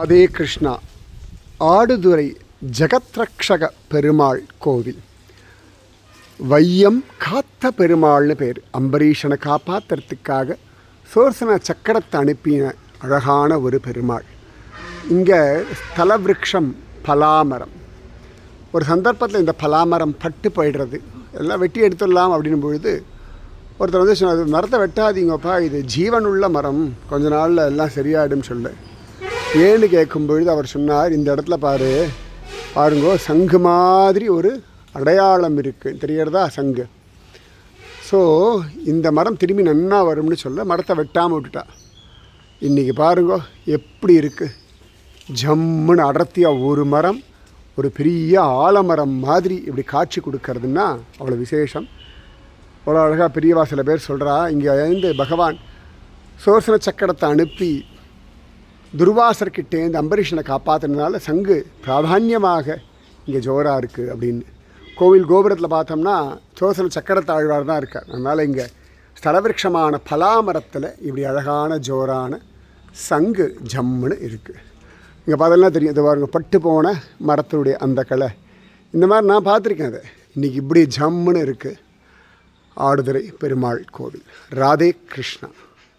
அதே கிருஷ்ணா. ஆடுதுறை ஜெகத்ரக்ஷக பெருமாள் கோவில். வையம் காத்த பெருமாள்னு பேர். அம்பரீஷனை காப்பாத்துறதுக்காக சோர்சன சக்கரத்தை அனுப்பின அழகான ஒரு பெருமாள். இங்கே ஸ்தலவிருக்ஷம் பலாமரம். ஒரு சந்தர்ப்பத்தில் இந்த பலாமரம் பட்டு போயிடுறது. எல்லாம் வெட்டி எடுத்துடலாம் அப்படின்னும் பொழுது ஒருத்தர் வந்து சொன்னார் மரத்தை வெட்டாதீங்கப்பா இது ஜீவனுள்ள மரம். கொஞ்ச நாளில் எல்லாம் சரியாயிடும் சொல்லு. ஏன்னு கேட்கும் பொழுது அவர் சொன்னார் இந்த இடத்துல பாரு பாருங்கோ சங்கு மாதிரி ஒரு அடையாளம் இருக்குது தெரிகிறதா? சங்கு. ஸோ இந்த மரம் திரும்பி நன்னா வரும்னு சொல்ல மரத்தை வெட்டாமல் விட்டுட்டா. இன்றைக்கி பாருங்கோ எப்படி இருக்குது ஜம்முன்னு அடர்த்தியாக ஒரு மரம் ஒரு பெரிய ஆலமரம் மாதிரி இப்படி காட்சி கொடுக்கறதுன்னா அவ்வளோ விசேஷம். அவ்வளோ அழகாக பெரியவா சில பேர் சொல்கிறா இங்கே இருந்து பகவான் சோசன சக்கரத்தை அனுப்பி துர்வாசர்கிட்டேருந்து அம்பரீஷனை காப்பாற்றினதுனால சங்கு பிராதான்யமாக இங்கே ஜோராக இருக்குது அப்படின்னு. கோவில் கோபுரத்தில் பார்த்தோம்னா சோசன சக்கரத்தாழ்வார் தான் இருக்கார். அதனால் இங்கே ஸ்தலவிருஷமான பலாமரத்தில் இப்படி அழகான ஜோரான சங்கு ஜம்முன்னு இருக்குது இங்கே பார்த்தோம்னா தெரியும் இது பாருங்க பட்டு போன மரத்தினுடைய அந்த கலை இந்த மாதிரி நான் பார்த்துருக்கேன் அதை. இன்றைக்கி இப்படி ஜம்முன்னு இருக்குது ஆடுதுறை பெருமாள் கோவில். ராதே கிருஷ்ணா.